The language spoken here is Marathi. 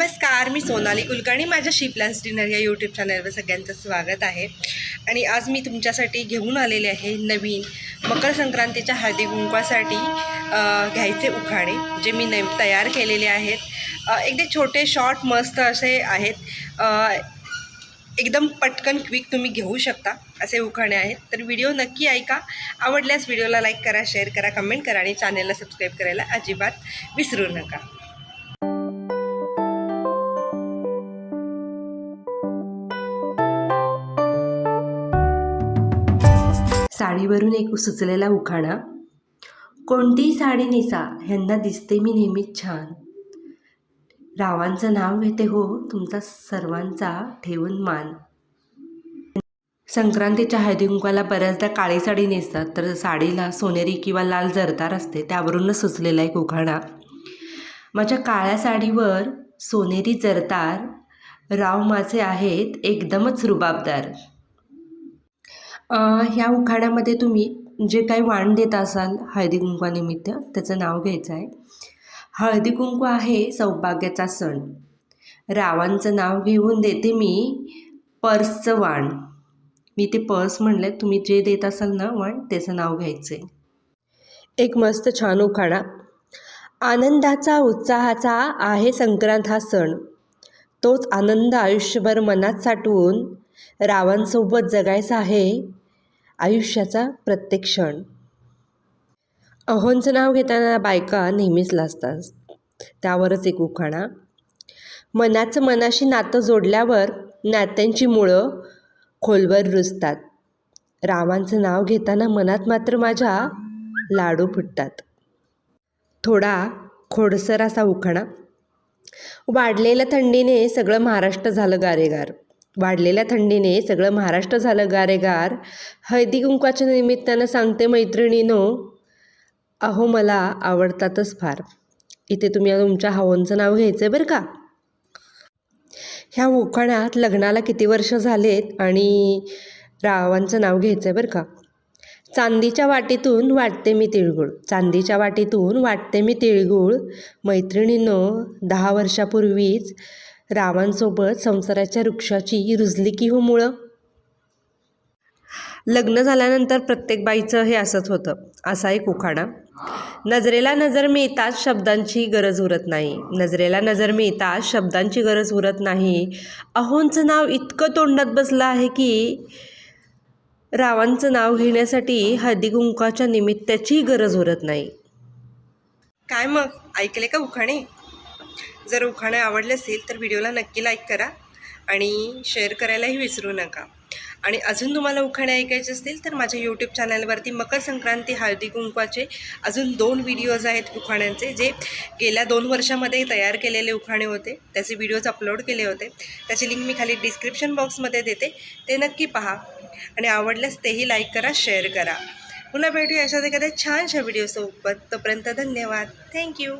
नमस्कार मी सोनाली कुलकर्णी माझ्या शी प्लॅन्स डिनर या यूट्यूब चॅनलवर सगळ्यांचं स्वागत आहे. आणि आज मी तुमच्यासाठी घेऊन आलेले आहे नवीन मकर संक्रांतीच्या हळदी कुंकवासाठी घ्यायचे उखाणे जे मी नेम तयार केलेले आहेत. एकदे एकदम छोटे शॉर्ट मस्त असे आहेत. एकदम पटकन क्विक तुम्ही घेऊ शकता असे उखाणे आहेत. तर व्हिडिओ नक्की ऐका. आवडल्यास व्हिडिओला लाईक करा शेअर करा कमेंट करा आणि चॅनेलला सबस्क्राईब करायला अजिबात विसरू नका. साडीवरून एक सुचलेला उखाणा कोणतीही साडी नेसा ह्यांना दिसते मी नेहमीच छान. रावांचं नाव घेते हो तुमचा सर्वांचा ठेवून मान. संक्रांतीच्या हळदीकुंकाला बऱ्याचदा काळी साडी नेसतात तर साडीला सोनेरी किंवा लाल जरदार असते त्यावरूनच सुचलेला एक उखाणा. माझ्या काळ्या साडीवर सोनेरी जरदार राव माझे आहेत एकदमच रुबाबदार. ह्या उखाण्यामध्ये तुम्ही जे काही वाण देत असाल हळदी कुंकवानिमित्त त्याचं नाव घ्यायचं आहे. हळदी कुंकू आहे सौभाग्याचा सण. रावांचं नाव घेऊन देते मी पर्सचं वाण. मी ते पर्स म्हणलं तुम्ही जे देत असाल ना वाण त्याचं नाव घ्यायचं आहे एक मस्त छान उखाणा आनंदाचा उत्साहाचा आहे संक्रांत हा सण. तोच आनंद आयुष्यभर मनात साठवून रावांसोबत जगायचा आहे. आयुष्याचा प्रत्येक क्षण. अहोंचं नाव घेताना बायका नेहमीच लाजतात. त्यावरच एक उखाणा. मनाचं मनाशी नातं जोडल्यावर नात्यांची मुळं खोलवर रुजतात. रावांचं नाव घेताना मनात मात्र माझ्या लाडू फुटतात. थोडा खोडसर असा उखाणा. वाढलेल्या थंडीने सगळं महाराष्ट्र झालं गारेगार. वाढलेल्या थंडीने सगळं महाराष्ट्र झालं गारेगार. हळदी कुंकवाच्या निमित्तानं सांगते मैत्रिणीनो अहो मला आवडतातच फार. इथे तुम्ही तुमच्या हवनचं नाव घ्यायचं आहे बरं का? ह्या उखाण्यात लग्नाला किती वर्ष झालेत आणि रावांचं नाव घ्यायचं आहे बरं का? चांदीच्या वाटीतून वाटते मी तिळगुळ. चांदीच्या वाटीतून वाटते मी तिळगुळ. मैत्रिणीनं दहा वर्षापूर्वीच रावांसोबत संसाराच्या वृक्षाची रुजली की हो मुळं? लग्न झाल्यानंतर प्रत्येक बाईचं हे असंच होतं. असा एक उखाणा. नजरेला नजर मिळताच शब्दांची गरज उरत नाही. नजरेला नजर मिळताच शब्दांची गरज उरत नाही. अहोंचं नाव इतकं तोंडात बसलं आहे की रावांचं नाव घेण्यासाठी हळदीकुंकाच्या निमित्ताचीही निमित्ताची गरज उरत नाही. काय मग? ऐकले का उखाणे? जर उखाणे आवडले असेल तर व्हिडिओला नक्की लाईक करा आणि शेअर करायलाही विसरू नका. आणि अजून तुम्हाला उखाणे ऐकायचे असतील तर माझ्या यूट्यूब चॅनलवरती मकर संक्रांती हळदी कुंकवाचे अजून दोन व्हिडिओज आहेत उखाण्यांचे जे गेल्या दोन वर्षामध्ये तयार केलेले उखाणे होते. त्याचे व्हिडिओज अपलोड केले होते. त्याची लिंक मी खाली डिस्क्रिप्शन बॉक्समध्ये देते. ते नक्की पहा. आणि आवडल्यास तेही लाईक करा शेअर करा. पुन्हा भेटूया. अशाच एखाद्या छानशा व्हिडिओसोबत तोपर्यंत धन्यवाद. थँक्यू